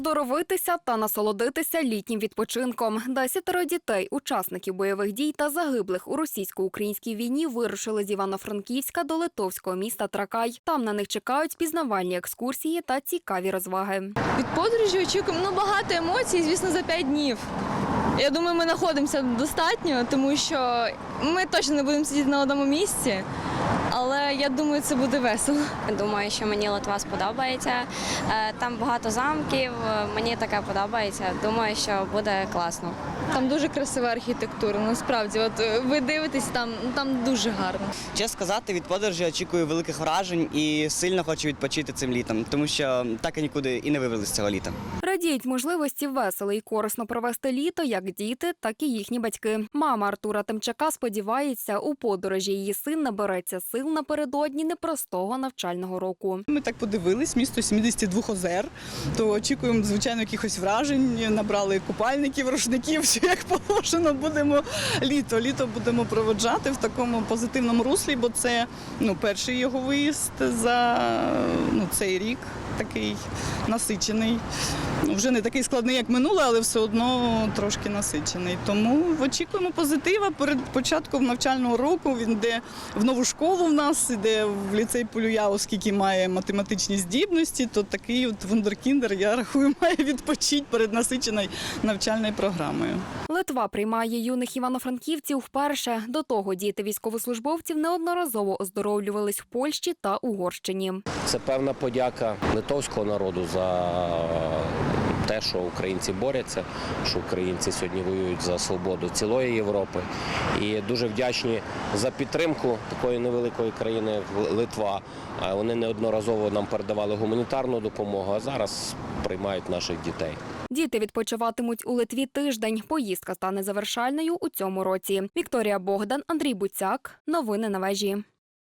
Оздоровитися та насолодитися літнім відпочинком. Десятеро дітей, учасників бойових дій та загиблих у російсько-українській війні, вирушили з Івано-Франківська до литовського міста Тракай. Там на них чекають пізнавальні екскурсії та цікаві розваги. Від подорожі очікуємо ну, багато емоцій, звісно, за 5 днів. Я думаю, ми знаходимося достатньо, тому що ми точно не будемо сидіти на одному місці, але я думаю, це буде весело. Думаю, що мені Литва сподобається. Е, Там багато замків. е, Мені таке подобається. Думаю, що буде класно. Там дуже красива архітектура, насправді. От е, ви дивитесь там, ну, там дуже гарно. Чесно сказати, від подорожі очікую великих вражень і сильно хочу відпочити цим літом, тому що так і нікуди і не вивели з цього літа. Радіють можливості весело і корисно провести літо як діти, так і їхні батьки. Мама Артура Тимчака сподівається, у подорожі її син набереться сил напередодні непростого навчального року. Ми так подивились, місто 72 озер, то очікуємо, звичайно, якихось вражень. Набрали купальників, рушників, все як положено. Будемо літо. Літо будемо проводжати в такому позитивному руслі, бо це ну, перший його виїзд за цей рік. Такий насичений. Ну, Вже не такий складний, як минуле, але все одно трошки насичений. Тому очікуємо позитива перед початком навчального року. Він йде в нову школу в нас, іде в ліцей Полюя, оскільки має математичні здібності, то такий от вундеркіндер, я рахую, має відпочити перед насиченою навчальною програмою. Литва приймає юних івано-франківців вперше. До того діти військовослужбовців неодноразово оздоровлювались в Польщі та Угорщині. Це певна подяка литовського народу за те, що українці борються, що українці сьогодні воюють за свободу цілої Європи. І дуже вдячні за підтримку такої невеликої країни, Литва. Вони неодноразово нам передавали гуманітарну допомогу, а зараз приймають наших дітей. Діти відпочиватимуть у Литві тиждень. Поїздка стане завершальною у цьому році. Вікторія Богдан, Андрій Буцяк. Новини на вежі.